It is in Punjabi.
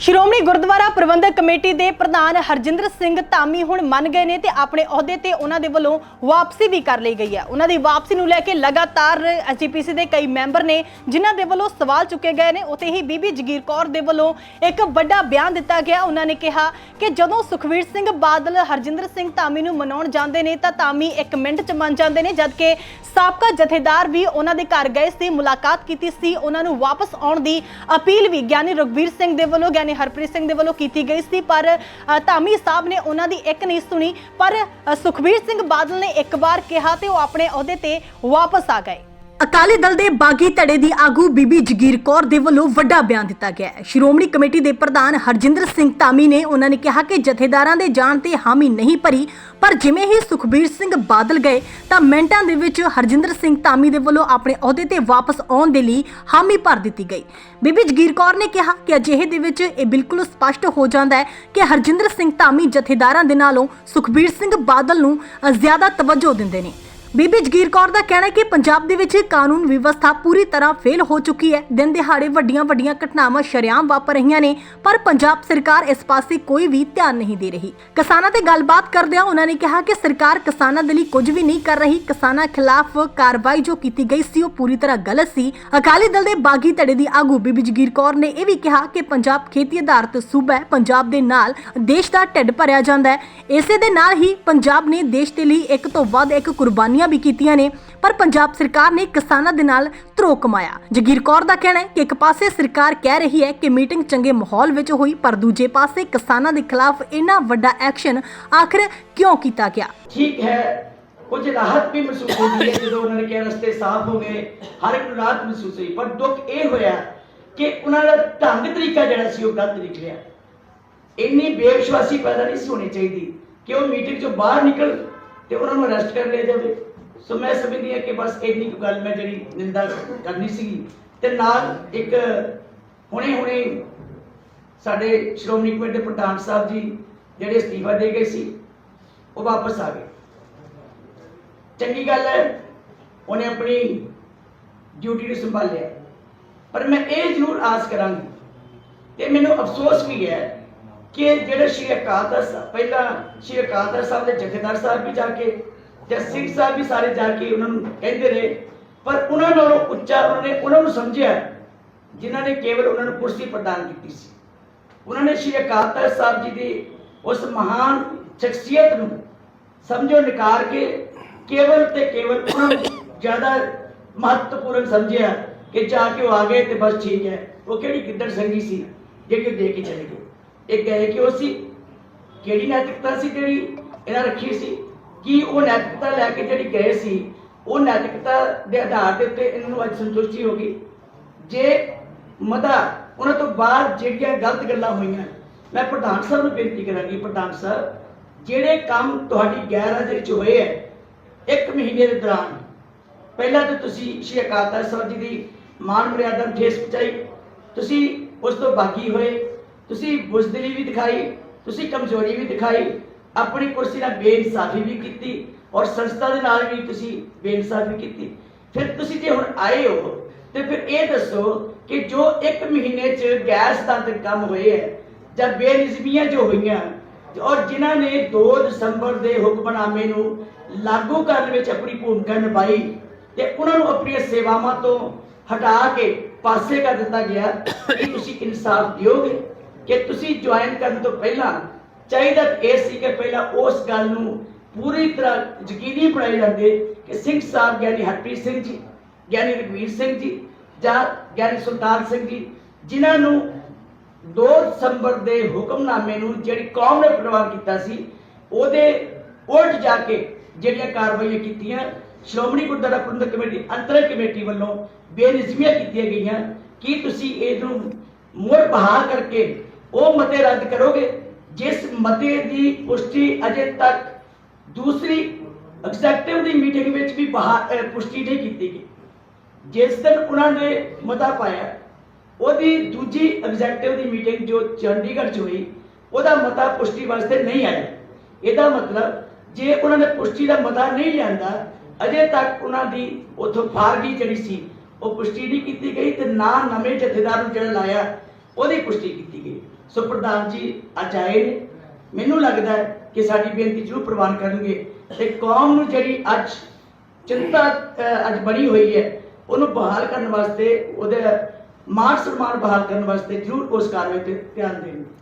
ਸ਼੍ਰੋਮਣੀ ਗੁਰਦੁਆਰਾ ਪ੍ਰਬੰਧਕ ਕਮੇਟੀ ਦੇ ਪ੍ਰਧਾਨ ਹਰਜਿੰਦਰ ਸਿੰਘ ਧਾਮੀ ਹੁਣ ਮੰਨ ਗਏ ਨੇ ਤੇ ਆਪਣੇ ਅਹੁਦੇ ਤੇ ਉਹਨਾਂ ਦੇ ਵੱਲੋਂ ਵਾਪਸੀ ਵੀ ਕਰ ਲਈ ਗਈ ਹੈ। ਉਹਨਾਂ ਦੀ ਵਾਪਸੀ ਨੂੰ ਲੈ ਕੇ ਲਗਾਤਾਰ ਐਸਜੀਪੀਸੀ ਦੇ ਕਈ ਮੈਂਬਰ ਨੇ ਜਿਨ੍ਹਾਂ ਦੇ ਵੱਲੋਂ ਸਵਾਲ ਚੁੱਕੇ ਗਏ ਨੇ ਉਤੇ ਹੀ ਬੀਬੀ ਜਗੀਰ ਕੌਰ ਦੇ ਵੱਲੋਂ ਇੱਕ ਵੱਡਾ ਬਿਆਨ ਦਿੱਤਾ ਗਿਆ। ਉਹਨਾਂ ਨੇ ਕਿਹਾ ਕਿ ਜਦੋਂ ਸੁਖਵੀਰ ਸਿੰਘ ਬਾਦਲ, ਹਰਜਿੰਦਰ ਸਿੰਘ ਧਾਮੀ ਨੂੰ ਮਨਾਉਣ ਜਾਂਦੇ ਨੇ ਤਾਂ ਧਾਮੀ ਇੱਕ ਮਿੰਟ ਚ ਮੰਨ ਜਾਂਦੇ ਨੇ, ਜਦਕਿ ਸਾਬਕਾ ਜਥੇਦਾਰ ਵੀ ਉਹਨਾਂ ਦੇ ਘਰ ਗਏ ਸੀ, ਮੁਲਾਕਾਤ ਕੀਤੀ ਸੀ। ਉਹਨਾਂ ਨੂੰ ਵਾਪਸ ਆਉਣ ਦੀ ਅਪੀਲ ਵੀ, ਗਿਆਨੀ ਰਘਵੀਰ ਸਿੰਘ ਦੇ ਵੱਲੋਂ, ਗਿਆਨੀ ਹਰਪ੍ਰੀਤ ਸਿੰਘ ਦੇ ਵੱਲੋਂ ਕੀਤੀ ਗਈ ਸੀ, ਪਰ ਧਾਮੀ ਸਾਹਿਬ ਨੇ ਉਹਨਾਂ ਦੀ ਇੱਕ ਨਹੀਂ ਸੁਣੀ, ਪਰ ਸੁਖਬੀਰ ਸਿੰਘ ਬਾਦਲ ਨੇ ਇੱਕ ਵਾਰ ਕਿਹਾ ਤੇ ਉਹ ਆਪਣੇ ਅਹੁਦੇ ਤੇ ਵਾਪਸ ਆ ਗਏ। ਅਕਾਲੀ ਦਲ ਦੇ ਬਾਗੀ ਧੜੇ ਦੀ ਆਗੂ ਬੀਬੀ ਜਗੀਰ ਕੌਰ ਦੇ ਵੱਲੋਂ ਵੱਡਾ ਬਿਆਨ ਦਿੱਤਾ ਗਿਆ ਹੈ। ਸ਼੍ਰੋਮਣੀ ਕਮੇਟੀ ਦੇ ਪ੍ਰਧਾਨ ਹਰਜਿੰਦਰ ਸਿੰਘ ਧਾਮੀ ਨੇ ਉਹਨਾਂ ਨੇ ਕਿਹਾ ਕਿ ਜਥੇਦਾਰਾਂ ਦੇ ਜਾਣ ਤੇ ਹਾਮੀ ਨਹੀਂ ਭਰੀ ਪਰ ਜਿਵੇਂ ਹੀ ਸੁਖਬੀਰ ਸਿੰਘ ਬਾਦਲ ਗਏ ਤਾਂ ਮਿੰਟਾਂ ਦੇ ਵਿੱਚ ਹਰਜਿੰਦਰ ਸਿੰਘ ਧਾਮੀ ਦੇ ਵੱਲੋਂ ਆਪਣੇ ਅਹੁਦੇ ਤੇ ਵਾਪਸ ਆਉਣ ਦੇ ਲਈ ਹਾਮੀ ਭਰ ਦਿੱਤੀ ਗਈ। ਬੀਬੀ ਜਗੀਰ ਕੌਰ ਨੇ ਕਿਹਾ ਕਿ ਅਜਿਹੇ ਦੇ ਵਿੱਚ ਇਹ ਬਿਲਕੁਲ ਸਪਸ਼ਟ ਹੋ ਜਾਂਦਾ ਹੈ ਕਿ ਹਰਜਿੰਦਰ ਸਿੰਘ ਧਾਮੀ ਜਥੇਦਾਰਾਂ ਦੇ ਨਾਲੋਂ ਸੁਖਬੀਰ ਸਿੰਘ ਬਾਦਲ ਨੂੰ ਜ਼ਿਆਦਾ ਤਵੱਜੋ ਦਿੰਦੇ ਨੇ। ਬੀਬੀ ਜਗੀਰ ਕੌਰ ਦਾ ਕਹਿਣਾ ਹੈ ਕਿ ਪੰਜਾਬ ਦੇ ਵਿੱਚ ਕਾਨੂੰਨ ਵਿਵਸਥਾ ਪੂਰੀ ਤਰ੍ਹਾਂ ਫੇਲ ਹੋ ਚੁੱਕੀ ਹੈ। ਦਿਨ ਦਿਹਾੜੇ ਵੱਡੀਆਂ ਵੱਡੀਆਂ ਘਟਨਾਵਾਂ ਸ਼ਰੇਆਮ ਵਾਪਰ ਰਹੀਆਂ ਨੇ, ਪਰ ਪੰਜਾਬ ਸਰਕਾਰ ਇਸ ਪਾਸੇ ਕੋਈ ਵੀ ਧਿਆਨ ਨਹੀਂ ਦੇ ਰਹੀ। ਕਿਸਾਨਾਂ ਤੇ ਗੱਲਬਾਤ ਕਰਦਿਆਂ ਉਹਨਾਂ ਨੇ ਕਿਹਾ ਕਿ ਸਰਕਾਰ ਕਿਸਾਨਾਂ ਦੇ ਲਈ ਕੁਝ ਵੀ ਨਹੀਂ ਕਰ ਰਹੀ। ਕਿਸਾਨਾਂ ਖਿਲਾਫ ਕਾਰਵਾਈ ਜੋ ਕੀਤੀ ਗਈ ਸੀ, ਉਹ ਪੂਰੀ ਤਰ੍ਹਾਂ ਗਲਤ ਸੀ। ਅਕਾਲੀ ਦਲ ਦੇ ਬਾਗੀ ਧੜੇ ਦੀ ਆਗੂ ਬੀਬੀ ਜਗੀਰ ਕੌਰ ਨੇ ਇਹ ਵੀ ਕਿਹਾ ਕਿ ਪੰਜਾਬ ਖੇਤੀ ਆਧਾਰਿਤ ਸੂਬਾ ਹੈ। ਪੰਜਾਬ ਦੇ ਨਾਲ ਦੇਸ਼ ਦਾ ਢਿੱਡ ਭਰਿਆ ਜਾਂਦਾ ਹੈ। ਇਸੇ ਦੇ ਨਾਲ ਹੀ ਪੰਜਾਬ ਨੇ ਦੇਸ਼ ਦੇ ਲਈ ਇੱਕ ਤੋਂ ਵੱਧ ਇੱਕ ਕੁਰਬਾਨੀਆਂ ਵੀ ਕੀਤੀਆਂ ਨੇ, ਪਰ ਪੰਜਾਬ ਸਰਕਾਰ ਨੇ ਕਿਸਾਨਾਂ ਦੇ ਨਾਲ ਧਰੋ ਕਮਾਇਆ। ਜਗੀਰ ਕੌਰ ਦਾ ਕਹਿਣਾ ਹੈ ਕਿ ਇੱਕ ਪਾਸੇ ਸਰਕਾਰ ਕਹਿ ਰਹੀ ਹੈ ਕਿ ਮੀਟਿੰਗ ਚੰਗੇ ਮਾਹੌਲ ਵਿੱਚ ਹੋਈ, ਪਰ ਦੂਜੇ ਪਾਸੇ ਕਿਸਾਨਾਂ ਦੇ ਖਿਲਾਫ ਇੰਨਾ ਵੱਡਾ ਐਕਸ਼ਨ ਆਖਰ ਕਿਉਂ ਕੀਤਾ ਗਿਆ? ਠੀਕ ਹੈ, ਕੁਝ ਰਾਹਤ ਵੀ ਮਹਿਸੂਸ ਹੁੰਦੀ ਹੈ, ਜਦੋਂ ਉਹਨਾਂ ਨੇ ਕਿਹਾ ਰਸਤੇ ਸਾਫ਼ ਹੋ ਗਏ, ਹਰ ਇੱਕ ਨੂੰ ਰਾਹਤ ਮਹਿਸੂਸ ਹੋਈ। ਪਰ ਦੁੱਖ ਇਹ ਹੋਇਆ ਕਿ ਉਹਨਾਂ ਦਾ ਢੰਗ ਤਰੀਕਾ ਜਿਹੜਾ ਸੀ, ਉਹ ਗਲਤ ਨਿਕਲਿਆ। ਇੰਨੀ ਬੇਵਿਸ਼ਵਾਸੀ ਪੈਦਾ ਨਹੀਂ ਸੀ ਹੋਣੀ ਚਾਹੀਦੀ ਕਿ ਉਹ ਮੀਟਿੰਗ ਚੋਂ ਬਾਹਰ ਨਿਕਲ ਸੋ ਮੈਂ ਸਮਝਦੀ ਹਾਂ ਕਿ ਬਸ ਇੰਨੀ ਕੁ ਗੱਲ ਮੈਂ ਜਿਹੜੀ ਨਿੰਦਾ ਕਰਨੀ ਸੀਗੀ। ਤੇ ਨਾਲ ਇੱਕ ਹੁਣੇ ਹੁਣੇ ਸਾਡੇ ਸ਼੍ਰੋਮਣੀ ਕਮੇਟੀ ਦੇ ਪ੍ਰਧਾਨ ਸਾਹਿਬ ਜੀ ਜਿਹੜੇ ਅਸਤੀਫਾ ਦੇ ਗਏ ਸੀ, ਉਹ ਵਾਪਸ ਆ ਗਏ। ਚੰਗੀ ਗੱਲ ਹੈ, ਉਹਨੇ ਆਪਣੀ ਡਿਊਟੀ ਨੂੰ ਸੰਭਾਲਿਆ। ਪਰ ਮੈਂ ਇਹ ਜ਼ਰੂਰ ਆਸ ਕਰਾਂਗੀ ਤੇ ਮੈਨੂੰ ਅਫਸੋਸ ਵੀ ਹੈ ਕਿ ਜਿਹੜੇ ਸ਼੍ਰੀ ਅਕਾਲ ਤਖਤ ਸਾਹਿਬ ਪਹਿਲਾਂ ਸ਼੍ਰੀ ਅਕਾਲ ਤਖਤ ਸਾਹਿਬ ਦੇ ਜਥੇਦਾਰ ਸਾਹਿਬ ਵੀ ਜਾ ਕੇ ਤੇ ਸਿੰਘ ਸਾਹਿਬ ਵੀ ਸਾਰੇ ਜਾ ਕੇ ਉਹਨਾਂ ਨੂੰ ਕਹਿੰਦੇ ਰਹੇ, ਪਰ ਉਹਨਾਂ ਨਾਲੋਂ ਉੱਚਾ ਉਹਨਾਂ ਨੇ ਉਹਨਾਂ ਨੂੰ ਸਮਝਿਆ ਜਿਨ੍ਹਾਂ ਨੇ ਕੇਵਲ ਉਹਨਾਂ ਨੂੰ ਕੁਰਸੀ ਪ੍ਰਦਾਨ ਕੀਤੀ ਸੀ। ਉਹਨਾਂ ਨੇ ਸ਼੍ਰੀ ਅਕਾਲ ਤਖਤ ਸਾਹਿਬ ਜੀ ਦੀ ਉਸ ਮਹਾਨ ਸ਼ਖਸੀਅਤ ਨੂੰ ਸਮਝੋ ਨਿਕਾਰ ਕੇ ਕੇਵਲ ਤੇ ਕੇਵਲ ਉਹਨਾਂ ਨੂੰ ਜ਼ਿਆਦਾ ਮਹੱਤਵਪੂਰਨ ਸਮਝਿਆ ਕਿ ਜਾ ਕੇ ਉਹ ਆ ਗਏ ਤੇ ਬਸ ਠੀਕ ਹੈ। ਉਹ ਕਿਹੜੀ ਗਿੱਦੜ ਸੰਗੀ ਸੀ? ਜੇ ਕਿ ਦੇ ਕੇ ਚਲੇ ਗਏ। ਇਹ ਗਏ ਕਿ ਉਹ ਸੀ? ਕਿਹੜੀ ਨੈਤਿਕਤਾ ਸੀ ਜਿਹੜੀ ਇਹਨਾਂ ਰੱਖੀ ਸੀ। ਕੀ ਉਹ ਨੈਤਿਕਤਾ ਲੈ ਕੇ ਜਿਹੜੀ ਗਏ ਸੀ, ਉਹ ਨੈਤਿਕਤਾ ਦੇ ਆਧਾਰ ਦੇ ਉੱਤੇ ਇਹਨਾਂ ਨੂੰ ਅੱਜ ਸੰਤੁਸ਼ਟੀ ਹੋ ਗਈ। ਜੇ ਮਤਾ ਉਹਨਾਂ ਤੋਂ ਬਾਅਦ ਜਿਹੜੀਆਂ ਗਲਤ ਗੱਲਾਂ ਹੋਈਆਂ, ਮੈਂ ਪ੍ਰਧਾਨ ਸਾਹਿਬ ਨੂੰ ਬੇਨਤੀ ਕਰਾਂਗੀ, ਪ੍ਰਧਾਨ ਸਾਹਿਬ, ਜਿਹੜੇ ਕੰਮ ਤੁਹਾਡੀ ਗੈਰ ਹਾਜ਼ਰੀ 'ਚ ਹੋਏ ਹੈ, ਇੱਕ ਮਹੀਨੇ ਦੇ ਦੌਰਾਨ, ਪਹਿਲਾਂ ਤਾਂ ਤੁਸੀਂ ਸ਼੍ਰੀ ਅਕਾਲ ਤਖਤ ਸਾਹਿਬ ਜੀ ਦੀ ਮਾਨ ਮਰਿਆਦਾ ਨੂੰ ਠੇਸ ਪਹੁੰਚਾਈ, ਤੁਸੀਂ ਉਸ ਤੋਂ ਬਾਗੀ ਹੋਏ, ਤੁਸੀਂ ਬੁਜ਼ਦਿਲੀ ਵੀ ਦਿਖਾਈ, ਤੁਸੀਂ ਕਮਜ਼ੋਰੀ ਵੀ ਦਿਖਾਈ ਆਪਣੀ ਕੁਰਸੀ ਨਾਲ ਬੇਇਨਸਾਫੀ ਵੀ ਕੀਤੀ ਔਰ ਸੰਸਥਾ ਦੇ ਨਾਲ ਵੀ ਤੁਸੀਂ ਬੇਇਨਸਾਫੀ ਕੀਤੀ। ਫਿਰ ਤੁਸੀਂ ਜੇ ਹੁਣ ਆਏ ਹੋ, ਤੇ ਫਿਰ ਇਹ ਦੱਸੋ ਕਿ ਜੋ ਇੱਕ ਮਹੀਨੇ 'ਚ ਗੈਰ ਸਤਾਂਤਰਿਕ ਕੰਮ ਹੋਏ ਹੈ, ਜਾਂ ਬੇਨਿਜ਼ਮੀਆਂ ਜੋ ਹੋਈਆਂ, ਔਰ ਜਿਨ੍ਹਾਂ ਨੇ 2 ਦਸੰਬਰ ਦੇ ਹੁਕਮਨਾਮੇ ਨੂੰ ਲਾਗੂ ਕਰਨ ਵਿੱਚ ਆਪਣੀ ਭੂਮਿਕਾ ਨਿਭਾਈ, ਤੇ ਉਹਨਾਂ ਨੂੰ ਆਪਣੀਆਂ ਸੇਵਾਵਾਂ ਤੋਂ ਹਟਾ ਕੇ ਪਾਸੇ ਕਰ ਦਿੱਤਾ ਗਿਆ, ਕਿ ਤੁਸੀਂ ਇਨਸਾਫ ਦਿਓਗੇ? ਕਿ ਤੁਸੀਂ ਜੁਆਇਨ ਕਰਨ ਤੋਂ ਪਹਿਲਾਂ ਚਾਹੀਦਾ ਇਹ ਸੀ ਕਿ ਪਹਿਲਾਂ ਉਸ ਗੱਲ ਨੂੰ ਪੂਰੀ ਤਰ੍ਹਾਂ ਯਕੀਨੀ ਬਣਾਈ ਜਾਂਦੇ ਕਿ ਸਿੰਘ ਸਾਹਿਬ ਗਿਆਨੀ ਹਰਪ੍ਰੀਤ ਸਿੰਘ ਜੀ, ਗਿਆਨੀ ਰਘਵੀਰ ਸਿੰਘ ਜੀ ਜਾਂ ਗਿਆਨੀ ਸੁਲਤਾਨ ਸਿੰਘ ਜੀ, ਜਿਨ੍ਹਾਂ ਨੂੰ 2 ਦਸੰਬਰ ਦੇ ਹੁਕਮਨਾਮੇ ਨੂੰ ਜਿਹੜੀ ਕੌਮ ਨੇ ਪ੍ਰਵਾਨ ਕੀਤਾ ਸੀ, ਉਹਦੇ ਉਲਟ ਜਾ ਕੇ ਜਿਹੜੀਆਂ ਕਾਰਵਾਈਆਂ ਕੀਤੀਆਂ, ਸ਼੍ਰੋਮਣੀ ਗੁਰਦੁਆਰਾ ਪ੍ਰਬੰਧਕ ਕਮੇਟੀ ਅੰਤਰ ਕਮੇਟੀ ਵੱਲੋਂ ਬੇਨਿਜ਼ਮੀਆਂ ਕੀਤੀਆਂ ਗਈਆਂ, ਕੀ ਤੁਸੀਂ ਇਹਨੂੰ ਮੁੜ ਬਹਾਲ ਕਰਕੇ ਉਹ ਮਤੇ ਰੱਦ ਕਰੋਗੇ? ਜਿਸ ਮਤੇ ਦੀ ਪੁਸ਼ਟੀ ਅਜੇ ਤੱਕ ਦੂਸਰੀ ਐਗਜ਼ੈਕਟਿਵ ਦੀ ਮੀਟਿੰਗ ਵਿੱਚ ਵੀ ਪੁਸ਼ਟੀ ਨਹੀਂ ਕੀਤੀ ਗਈ। ਜਿਸ ਦਿਨ ਉਹਨਾਂ ਨੇ ਮਤਾ ਪਾਇਆ, ਉਹਦੀ ਦੂਜੀ ਐਗਜ਼ੈਕਟਿਵ ਦੀ ਮੀਟਿੰਗ ਜੋ ਚੰਡੀਗੜ੍ਹ 'ਚ ਹੋਈ, ਉਹਦਾ ਮਤਾ ਪੁਸ਼ਟੀ ਵਾਸਤੇ ਨਹੀਂ ਆਇਆ। ਇਹਦਾ ਮਤਲਬ ਜੇ ਉਹਨਾਂ ਨੇ ਪੁਸ਼ਟੀ ਦਾ ਮਤਾ ਨਹੀਂ ਲਿਆਂਦਾ, ਅਜੇ ਤੱਕ ਉਹਨਾਂ ਦੀ ਉਥੋਂ ਫਾਰਗੀ ਜਿਹੜੀ ਸੀ, ਉਹ ਪੁਸ਼ਟੀ ਨਹੀਂ ਕੀਤੀ ਗਈ ਤੇ ਨਾ ਨਵੇਂ ਜਥੇਦਾਰ ਨੂੰ ਜਿਹੜਾ ਲਾਇਆ, ਉਹਦੀ ਪੁਸ਼ਟੀ ਕੀਤੀ ਗਈ। ਸੋ ਪ੍ਰਧਾਨ ਜੀ, ਅੱਜ ਆਏ ਨੇ। ਮੈਨੂੰ ਲੱਗਦਾ ਹੈ ਕਿ ਸਾਡੀ ਬੇਨਤੀ ਜ਼ਰੂਰ ਪ੍ਰਵਾਨ ਕਰਨਗੇ। ਤੇ ਕੌਮ ਨੂੰ ਜਿਹੜੀ ਅੱਜ ਚਿੰਤਾ ਅੱਜ ਬਣੀ ਹੋਈ ਹੈ, ਉਹਨੂੰ ਬਹਾਲ ਕਰਨ ਵਾਸਤੇ, ਉਹਦੇ ਮਾਨ ਸਨਮਾਨ ਬਹਾਲ ਕਰਨ ਵਾਸਤੇ ਜ਼ਰੂਰ ਉਸ ਕਾਰਵਾਈ ਤੇ ਧਿਆਨ ਦੇਣਗੇ।